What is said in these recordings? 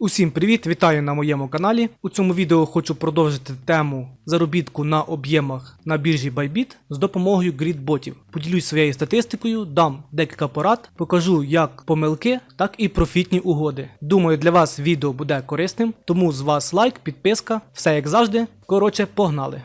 Усім привіт, вітаю на моєму каналі. У цьому відео хочу продовжити тему заробітку на об'ємах на біржі Bybit з допомогою грідботів. Поділюсь своєю статистикою, дам декілька порад, покажу як помилки, так і профітні угоди. Думаю, для вас відео буде корисним, тому з вас лайк, підписка, все як завжди. Коротше, погнали.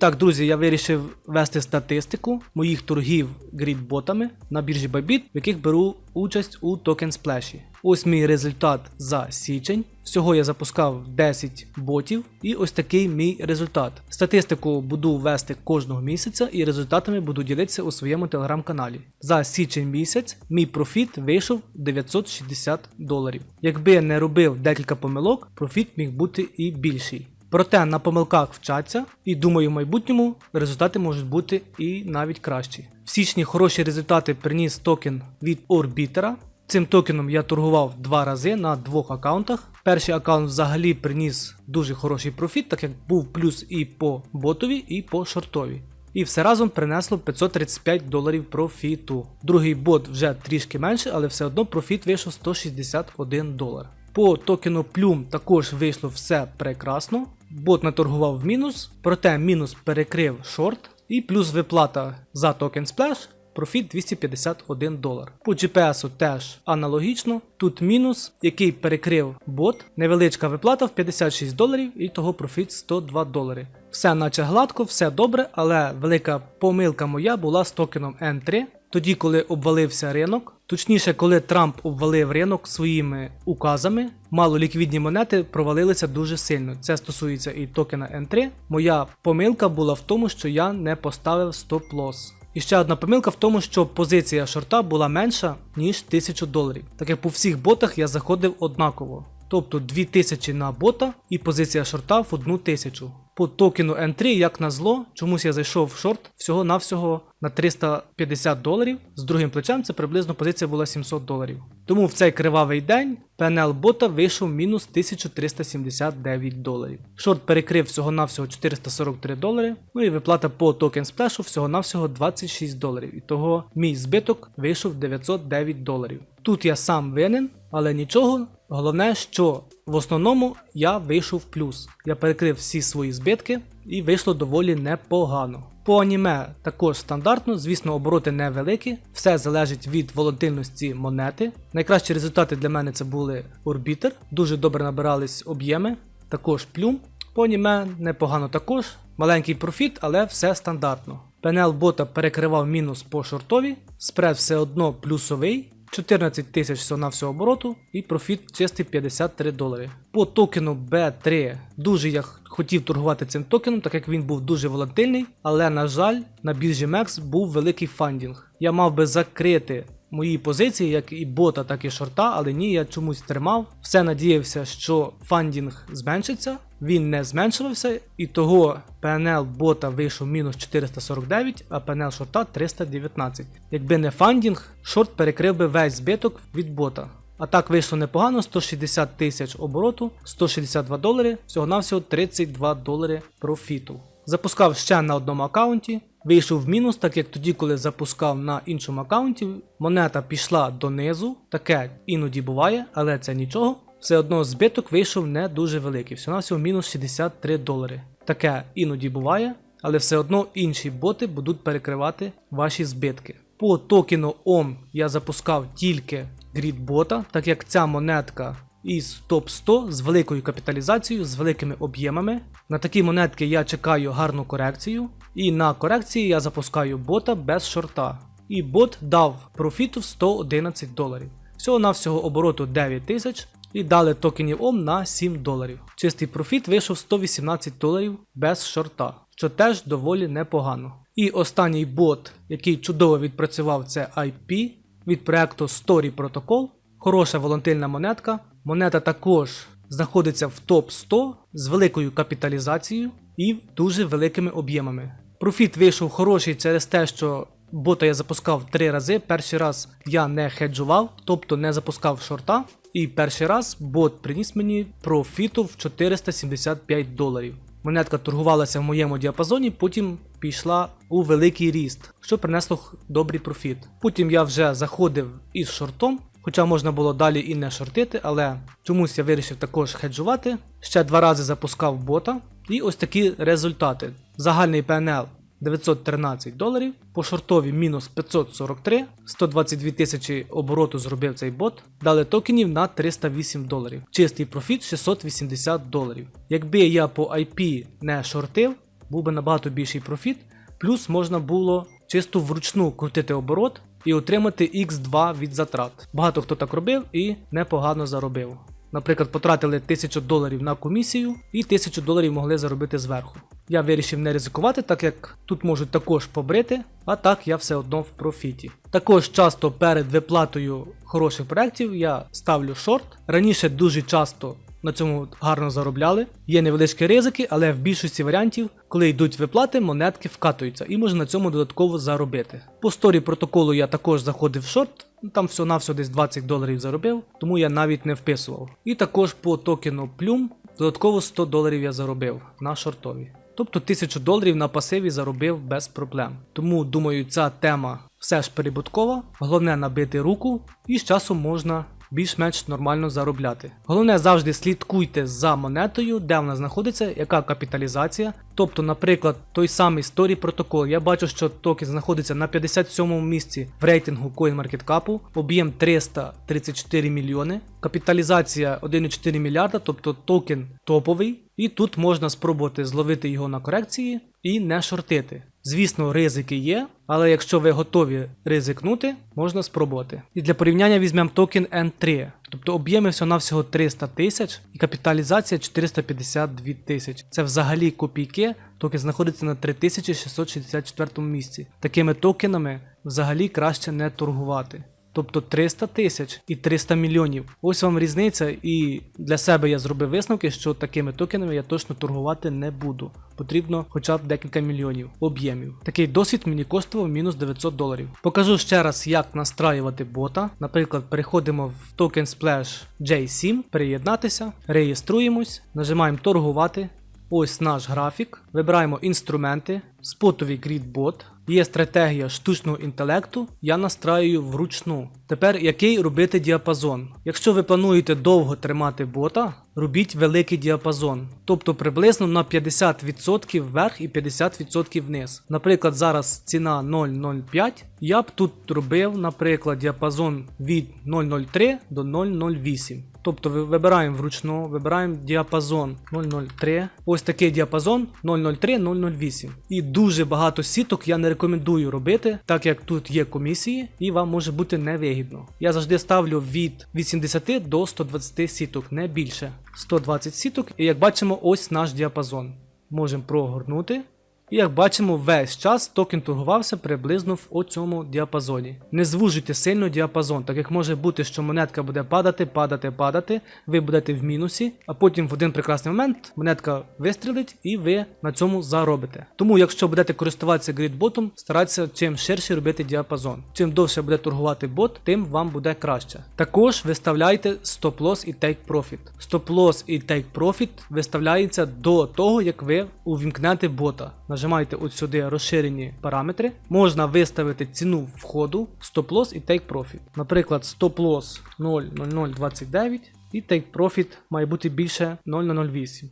Так, друзі, я вирішив вести статистику моїх торгів грідботами на біржі Bybit, в яких беру участь у токен сплеші. Ось мій результат за січень. Всього я запускав 10 ботів, і ось такий мій результат. Статистику буду вести кожного місяця і результатами буду ділитися у своєму телеграм-каналі. За січень місяць мій профіт вийшов 960 доларів. Якби я не робив декілька помилок, профіт міг бути і більший. Проте на помилках вчаться, і думаю, в майбутньому результати можуть бути і навіть кращі. В січні хороші результати приніс токен від Орбітера. Цим токеном я торгував два рази на двох аккаунтах. Перший аккаунт взагалі приніс дуже хороший профіт, так як був плюс і по ботові, і по шортові. І все разом принесло 535 доларів профіту. Другий бот вже трішки менше, але все одно профіт вийшов 161 долар. По токену Plum також вийшло все прекрасно. Бот наторгував в мінус, проте мінус перекрив шорт, і плюс виплата за токен Splash. Профіт 251 долар. По GPS теж аналогічно. Тут мінус, який перекрив бот, невеличка виплата в 56 доларів і того профіт 102 долари. Все наче гладко, все добре, але велика помилка моя була з токеном N3. Тоді, коли обвалився ринок, точніше, коли Трамп обвалив ринок своїми указами, малоліквідні монети провалилися дуже сильно. Це стосується і токена N3. Моя помилка була в тому, що я не поставив стоп-лосс. І ще одна помилка в тому, що позиція шорта була менша, ніж 1000 доларів. Так як по всіх ботах я заходив однаково. Тобто 2000 на бота і позиція шорта в 1000. По токену N3, як на зло, чомусь я зайшов в шорт всього-навсього на 350 доларів. З другим плечем це приблизно позиція була 700 доларів. Тому в цей кривавий день PNL бота вийшов мінус 1379 доларів. Шорт перекрив всього-навсього 443 долари. Ну і виплата по токен сплешу всього-навсього 26 доларів. І того мій збиток вийшов 909 доларів. Тут я сам винен, але нічого. Головне, що в основному я вийшов в плюс. Я перекрив всі свої збитки і вийшло доволі непогано. По аніме також стандартно, звісно, обороти невеликі, все залежить від волатильності монети. Найкращі результати для мене це були Орбітер, дуже добре набирались об'єми, також плюм. По аніме непогано також, маленький профіт, але все стандартно. Пенел бота перекривав мінус по шортові, спред все одно плюсовий. 14 тисяч всього на всього обороту і профіт чистий 53 долари. По токену B3 дуже я хотів торгувати цим токеном, так як він був дуже волатильний, але на жаль, на біржі MEX був великий фандінг. Я мав би закрити мої позиції, як і бота, так і шорта, але ні, я чомусь тримав. Все надіявся, що фандінг зменшиться. Він не зменшувався, і того PNL бота вийшов мінус 449, а PNL шорта 319. Якби не фандінг, шорт перекрив би весь збиток від бота. А так вийшло непогано, 160 тисяч обороту, 162 долари, всього-навсього 32 долари профіту. Запускав ще на одному аккаунті, вийшов в мінус, так як тоді, коли запускав на іншому аккаунті, монета пішла донизу, таке іноді буває, але це нічого. Все одно збиток вийшов не дуже великий, всього навсього мінус 63 долари. Таке іноді буває, але все одно інші боти будуть перекривати ваші збитки. По токену OM я запускав тільки грідбота, так як ця монетка із топ 100 з великою капіталізацією, з великими об'ємами. На такі монетки я чекаю гарну корекцію, і на корекції я запускаю бота без шорта. І бот дав профіту в 111 доларів. Всього-навсього обороту 9 тисяч і дали токенів ОМ на 7 доларів. Чистий профіт вийшов 118 доларів без шорта, що теж доволі непогано. І останній бот, який чудово відпрацював, це IP від проекту Story Protocol. Хороша волатильна монетка. Монета також знаходиться в топ 100 з великою капіталізацією і дуже великими об'ємами. Профіт вийшов хороший через те, що бота я запускав три рази. Перший раз я не хеджував, тобто не запускав шорта. І перший раз бот приніс мені профіту в 475 доларів. монетка торгувалася в моєму діапазоні, потім пішла у великий ріст, що принесло добрий профіт. Потім я вже заходив із шортом, хоча можна було далі і не шортити, але чомусь я вирішив також хеджувати. Ще два рази запускав бота, і ось такі результати. Загальний PNL 913 доларів, по шортові мінус 543, 122 тисячі обороту зробив цей бот, дали токенів на 308 доларів. Чистий профіт 680 доларів. Якби я по IP не шортив, був би набагато більший профіт, плюс можна було чисто вручну крутити оборот і отримати X2 від затрат. Багато хто так робив і непогано заробив. Наприклад, потратили 1000 доларів на комісію і 1000 доларів могли заробити зверху. Я вирішив не ризикувати, так як тут можуть також побрити, а так я все одно в профіті. Також часто перед виплатою хороших проєктів я ставлю шорт. Раніше дуже часто на цьому гарно заробляли. Є невеличкі ризики, але в більшості варіантів, коли йдуть виплати, монетки вкатуються і можна на цьому додатково заробити. По сторі протоколу я також заходив в шорт, там все навсього десь 20 доларів заробив, тому я навіть не вписував. І також по токену Plum додатково 100 доларів я заробив на шортові. Тобто 1000 доларів на пасиві заробив без проблем. Тому думаю, ця тема все ж прибуткова. Головне набити руку, і з часом можна більш-менш нормально заробляти. Головне завжди слідкуйте за монетою, де вона знаходиться, яка капіталізація. Тобто, наприклад, той самий Story протокол. Я бачу, що токен знаходиться на 57 місці в рейтингу CoinMarketCap, об'єм 334 мільйони, капіталізація 1,4 мільярда, тобто токен топовий. І тут можна спробувати зловити його на корекції і не шортити. Звісно, ризики є, але якщо ви готові ризикнути, можна спробувати. І для порівняння візьмемо токен N3, тобто об'єми всього-навсього 300 тисяч і капіталізація 452 тисяч. Це взагалі копійки, токен знаходиться на 3664 місці. Такими токенами взагалі краще не торгувати. Тобто 300 тисяч і 300 мільйонів. Ось вам різниця, і для себе я зробив висновки, що такими токенами я точно торгувати не буду. Потрібно хоча б декілька мільйонів об'ємів. Такий досвід мені коштував мінус 900 доларів. Покажу ще раз, як настраювати бота. Наприклад, переходимо в Token Splash J7, приєднатися, реєструємось, нажимаємо торгувати. Ось наш графік. Вибираємо інструменти, спотовий грідбот. Є стратегія штучного інтелекту, я настраюю вручну. Тепер який робити діапазон? Якщо ви плануєте довго тримати бота, робіть великий діапазон, тобто приблизно на 50% вверх і 50% вниз. Наприклад, зараз ціна 0,05. Я б тут робив, наприклад, діапазон від 0,03 до 0,08. Тобто вибираємо вручну, вибираємо діапазон 0,03. Ось такий діапазон 0,03-0,08. І дуже багато сіток я не рекомендую робити, так як тут є комісії і вам може бути невигідно. Я завжди ставлю від 80 до 120 сіток, не більше. 120 сіток, і як бачимо, ось наш діапазон. Можемо прогорнути. І як бачимо, весь час токен торгувався приблизно в оцьому діапазоні. Не звужуйте сильно діапазон, так як може бути, що монетка буде падати, падати, падати, ви будете в мінусі, а потім в один прекрасний момент монетка вистрілить і ви на цьому заробите. Тому, якщо будете користуватися грідботом, старайтеся чим ширше робити діапазон. Чим довше буде торгувати бот, тим вам буде краще. Також виставляйте стоп-лосс і take profit. Стоп-лосс і take profit виставляється до того, як ви увімкнете бота. Нажимаєте от сюди розширені параметри. Можна виставити ціну входу, стоп-лосс і take profit. Наприклад, стоп-лосс 0,0029 і take profit має бути більше 0,008.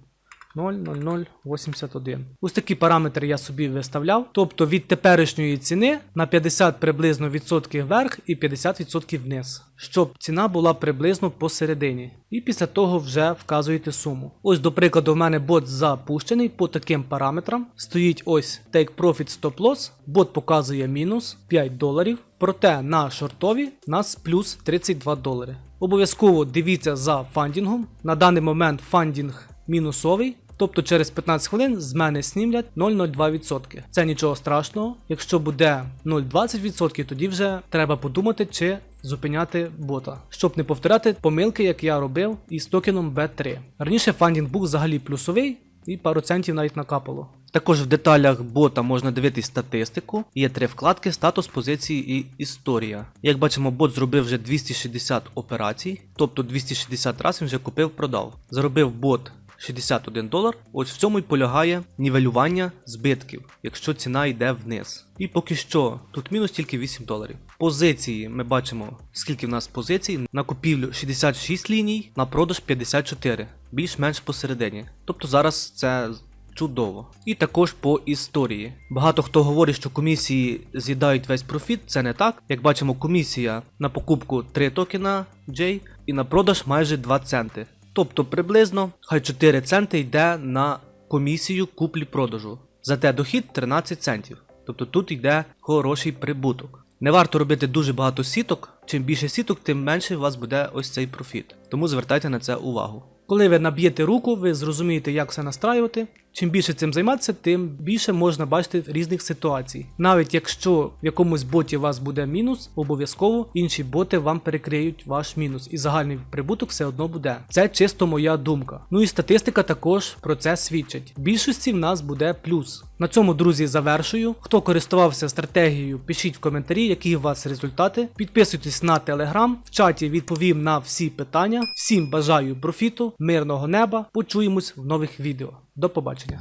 0,0081. Ось такі параметри я собі виставляв. Тобто від теперішньої ціни на 50 приблизно відсотків вверх і 50% вниз. Щоб ціна була приблизно посередині. І після того вже вказуєте суму. Ось, до прикладу, в мене бот запущений по таким параметрам. Стоїть ось Take Profit Stop Loss. Бот показує мінус 5 доларів. Проте на шортові у нас плюс 32 долари. Обов'язково дивіться за фандінгом. На даний момент фандінг мінусовий. Тобто через 15 хвилин з мене снімлять 0,02%. Це нічого страшного. Якщо буде 0,20%, тоді вже треба подумати, чи зупиняти бота, щоб не повторяти помилки, як я робив із токеном B3. Раніше фандінг був взагалі плюсовий і пару центів навіть накапало. Також в деталях бота можна дивитись статистику. Є три вкладки: статус, позиції і історія. Як бачимо, бот зробив вже 260 операцій, тобто 260 разів вже купив, продав. Заробив бот 61 долар. Ось в цьому й полягає нівелювання збитків, якщо ціна йде вниз. І поки що тут мінус тільки 8 доларів. Позиції ми бачимо, скільки в нас позицій. На купівлю 66 ліній, на продаж 54, більш-менш посередині. Тобто зараз це чудово. І також по історії. Багато хто говорить, що комісії з'їдають весь профіт. Це не так. Як бачимо, комісія на покупку 3 токена J і на продаж майже 2 центи. Тобто приблизно хай 4 центи йде на комісію куплі-продажу. Зате дохід 13 центів. Тобто тут йде хороший прибуток. Не варто робити дуже багато сіток. Чим більше сіток, тим менше у вас буде ось цей профіт. Тому звертайте на це увагу. Коли ви наб'єте руку, ви зрозумієте, як все настраювати. Чим більше цим займатися, тим більше можна бачити різних ситуацій. Навіть якщо в якомусь боті у вас буде мінус, обов'язково інші боти вам перекриють ваш мінус, і загальний прибуток все одно буде. Це чисто моя думка. Ну і статистика також про це свідчить. В більшості в нас буде плюс. На цьому, друзі, завершую. Хто користувався стратегією, пишіть в коментарі, які у вас результати. Підписуйтесь на телеграм. В чаті відповім на всі питання. Всім бажаю профіту, мирного неба. Почуємось в нових відео. До побачення.